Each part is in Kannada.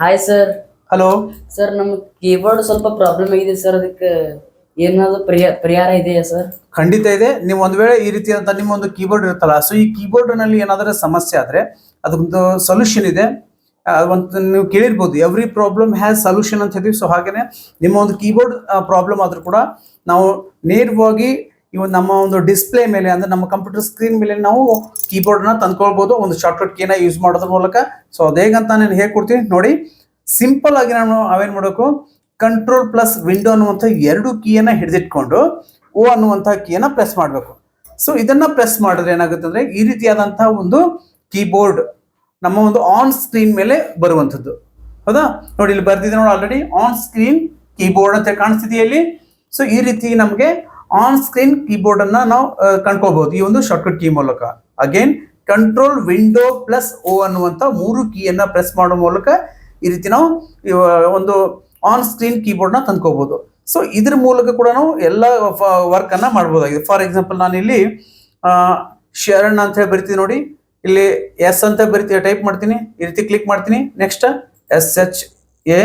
ಹಾಯ್ ಸರ್ ಹಲೋ ಸರ್ ನಮ್ ಕೀಬೋರ್ಡ್ ಸ್ವಲ್ಪ ಪ್ರಾಬ್ಲಮ್ ಆಗಿದೆ ಸರ್ ಅದಕ್ಕೆ ಏನಾದ್ರು ಪರಿಹಾರ ಪರಿಹಾರ ಇದೆಯಾ ಸರ್ ಖಂಡಿತ ಇದೆ. ನೀವು ಒಂದು ವೇಳೆ ಈ ರೀತಿಯಾದಂಥ ನಿಮ್ಮ ಒಂದು ಕೀಬೋರ್ಡ್ ಇರುತ್ತಲ್ಲ ಸೊ ಈ ಕೀಬೋರ್ಡ್ನಲ್ಲಿ ಏನಾದರೂ ಸಮಸ್ಯೆ ಆದ್ರೆ ಅದಕ್ಕೊಂದು ಸೊಲ್ಯೂಷನ್ ಇದೆ. ಒಂದು ನೀವು ಕೇಳಿರ್ಬೋದು ಎವ್ರಿ ಪ್ರಾಬ್ಲಮ್ ಹ್ಯಾಸ್ ಸೊಲ್ಯೂಷನ್ ಅಂತ ಹೇಳ್ತೀವಿ ಸೊ ಹಾಗೇನೆ ನಿಮ್ಮ ಒಂದು ಕೀಬೋರ್ಡ್ ಪ್ರಾಬ್ಲಮ್ ಆದ್ರೂ ಕೂಡ ನಾವು ನೇರವಾಗಿ ಇವು ನಮ್ಮ ಒಂದು ಡಿಸ್ಪ್ಲೇ ಮೇಲೆ, ಅಂದ್ರೆ ನಮ್ಮ ಕಂಪ್ಯೂಟರ್ ಸ್ಕ್ರೀನ್ ಮೇಲೆ ನಾವು ಕೀಬೋರ್ಡ್ನ ತಂದ್ಕೊಳ್ಬೋದು. ಒಂದು ಶಾರ್ಟ್ಕಟ್ ಕೀನ ಯೂಸ್ ಮಾಡೋದ್ರ ಮೂಲಕ. ಸೊ ಅದೇಗಂತ ನಾನು ಹೇಗೆ ಕೊಡ್ತೀನಿ. ನೋಡಿ ಸಿಂಪಲ್ ಆಗಿ ನಾನು ಅವೇನ್ ಮಾಡಬೇಕು? ಕಂಟ್ರೋಲ್ ಪ್ಲಸ್ ವಿಂಡೋ ಅನ್ನುವಂಥ ಎರಡು ಕೀಯನ್ನ ಹಿಡಿದಿಟ್ಕೊಂಡು ಓ ಅನ್ನುವಂಥ ಕೀಯನ್ನ ಪ್ರೆಸ್ ಮಾಡಬೇಕು. ಸೊ ಇದನ್ನ ಪ್ರೆಸ್ ಮಾಡಿದ್ರೆ ಏನಾಗುತ್ತೆ ಅಂದ್ರೆ, ಈ ರೀತಿಯಾದಂತಹ ಒಂದು ಕೀಬೋರ್ಡ್ ನಮ್ಮ ಒಂದು ಆನ್ ಸ್ಕ್ರೀನ್ ಮೇಲೆ ಬರುವಂಥದ್ದು. ಹೌದಾ? ನೋಡಿ, ಇಲ್ಲಿ ಬರ್ದಿದೆ ನೋಡಿ ಆಲ್ರೆಡಿ ಆನ್ ಸ್ಕ್ರೀನ್ ಕೀಬೋರ್ಡ್ ಅಂತ ಕಾಣಿಸ್ತಿದೆಯಲ್ಲಿ ಸೊ ಈ ರೀತಿ ನಮಗೆ ಆನ್ ಸ್ಕ್ರೀನ್ ಕೀಬೋರ್ಡ್ ಅನ್ನ ನಾವು ಕಂಡ್ಕೋಬಹುದು ಈ ಒಂದು ಶಾರ್ಟ್ಕಟ್ ಕೀ ಮೂಲಕ. Again control window plus O ಅನ್ನುವಂಥ ಮೂರು ಕೀಯನ್ನ ಪ್ರೆಸ್ ಮಾಡೋ ಮೂಲಕ ಈ ರೀತಿ ನಾವು ಒಂದು ಆನ್ ಸ್ಕ್ರೀನ್ ಕೀಬೋರ್ಡ್ನ ತಂದ್ಕೋಬಹುದು ಸೊ ಇದ್ರ ಮೂಲಕ ಕೂಡ ನಾವು ಎಲ್ಲ ವರ್ಕ್ ಅನ್ನ ಮಾಡ್ಬೋದಾಗಿದೆ. ಫಾರ್ ಎಕ್ಸಾಂಪಲ್ ನಾನು ಇಲ್ಲಿ ಶರಣ್ ಅಂತ ಹೇಳಿ ಬರಿತೀನಿ ನೋಡಿ. ಇಲ್ಲಿ ಎಸ್ ಅಂತ ಬರಿತೀನಿ ಟೈಪ್ ಮಾಡ್ತೀನಿ. ಈ ರೀತಿ ಕ್ಲಿಕ್ ಮಾಡ್ತೀನಿ. Next S H A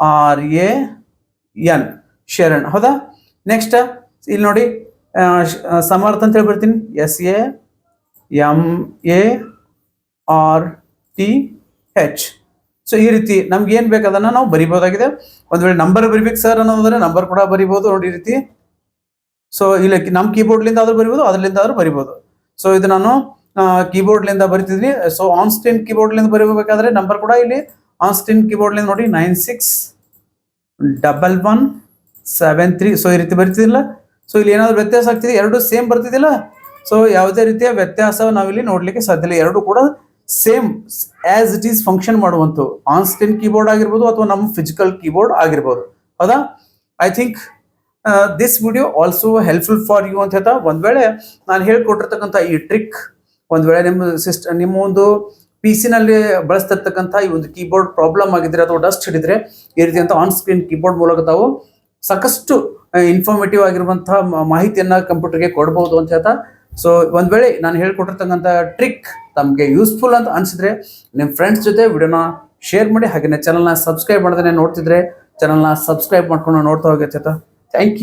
R N Sharan, ಹೌದಾ? ನೆಕ್ಸ್ಟ್ ಇಲ್ಲಿ ನೋಡಿ ಸಮರ್ಥ ಅಂತ ಹೇಳಿ ಬರ್ತೀನಿ S A M A R T H so ಈ ರೀತಿ ನಮ್ಗೆ ಏನ್ ಬೇಕು ಅದನ್ನ ನಾವು ಬರಿಬೋದಾಗಿದೆ. ಒಂದ್ ವೇಳೆ ನಂಬರ್ ಬರಿಬೇಕು ಸರ್ ಅನ್ನೋದಾದ್ರೆ ನಂಬರ್ ಕೂಡ ಬರಿಬೋದು ನೋಡಿ ರೀತಿ. ಸೊ ಇಲ್ಲಿ ನಮ್ಮ ಕೀಬೋರ್ಡ್ಲಿಂದ ಆದ್ರೂ ಬರಿಬೋದು ಅದರಿಂದ ಆದ್ರೂ ಬರಿಬೋದು. ಸೊ ಇದು ನಾನು ಕೀಬೋರ್ಡ್ಲಿಂದ ಬರಿತಿದ್ವಿ ಸೊ ಆನ್ ಸ್ಕ್ರೀನ್ ಕೀಬೋರ್ಡ್ಲಿಂದ ಬರಿಬೇಕಾದ್ರೆ ನಂಬರ್ ಕೂಡ ಇಲ್ಲಿ ಆನ್ ಸ್ಕ್ರೀನ್ ಕೀಬೋರ್ಡ್ಲಿಂದ ನೋಡಿ nine six double one seven three so ಈ ರೀತಿ ಬರ್ತಿದಿಲ್ಲ ಸೊ ಇಲ್ಲಿ ಏನಾದ್ರು ವ್ಯತ್ಯಾಸ ಆಗ್ತಿದೆ? ಎರಡು ಸೇಮ್ ಬರ್ತಿದಿಲ್ಲ ಸೊ ಯಾವುದೇ ರೀತಿಯ ವ್ಯತ್ಯಾಸ ನಾವಿಲ್ಲಿ ನೋಡ್ಲಿಕ್ಕೆ ಸಾಧ್ಯ ಇಲ್ಲ. ಎರಡು ಕೂಡ same as it is function ಮಾಡುವಂತ ಆನ್ ಸ್ಕ್ರೀನ್ ಕೀಬೋರ್ಡ್ ಆಗಿರ್ಬೋದು ಅಥವಾ ನಮ್ಮ ಫಿಸಿಕಲ್ ಕೀಬೋರ್ಡ್ ಆಗಿರ್ಬೋದು. ಹೌದಾ? I think this video also helpful for you ಅಂತ ಹೇಳ್ತಾ ಒಂದ್ ವೇಳೆ ನಾನು ಹೇಳ್ಕೊಟ್ಟಿರ್ತಕ್ಕಂಥ ಈ ಟ್ರಿಕ್ ಒಂದು ವೇಳೆ ನಿಮ್ಮ ಸಿಸ್ಟ ನಿಮ್ಮ ಒಂದು ಪಿ ನಲ್ಲಿ ಬಳಸ್ತಿರ್ತಕ್ಕಂಥ ಈ ಒಂದು ಕೀಬೋರ್ಡ್ ಪ್ರಾಬ್ಲಮ್ ಆಗಿದ್ರೆ ಅಥವಾ ಡಸ್ಟ್ ಹಿಡಿದ್ರೆ ಈ ರೀತಿಯಂತ ಆನ್ ಸ್ಕ್ರೀನ್ ಕೀಬೋರ್ಡ್ ಮೂಲಕ ತಾವು ಸಾಕಷ್ಟು ಇನ್ಫಾರ್ಮೇಟಿವ್ ಆಗಿರುವಂತಹ ಮಾಹಿತಿಯನ್ನ ಕಂಪ್ಯೂಟರ್ಗೆ ಕೊಡ್ಬೋದು ಅಂತ ಹೇಳ್ತಾ. ಸೊ ಒಂದ್ ವೇಳೆ ನಾನು ಹೇಳ್ಕೊಟ್ಟಿರ್ತಕ್ಕಂಥ ಟ್ರಿಕ್ ತಮಗೆ ಯೂಸ್ಫುಲ್ ಅಂತ ಅನ್ಸಿದ್ರೆ ನಿಮ್ಮ ಫ್ರೆಂಡ್ಸ್ ಜೊತೆ ವಿಡಿಯೋನ ಶೇರ್ ಮಾಡಿ ಹಾಗೆಯೇ ಚಾನಲ್ನ ಸಬ್ಸ್ಕ್ರೈಬ್ ಮಾಡದೇ ನೋಡ್ತಿದ್ರೆ ಚಾನಲ್ನ ಸಬ್ಸ್ಕ್ರೈಬ್ ಮಾಡ್ಕೊಂಡು ನೋಡ್ತಾ ಹೋಗಿ ಥ್ಯಾಂಕ್ ಯು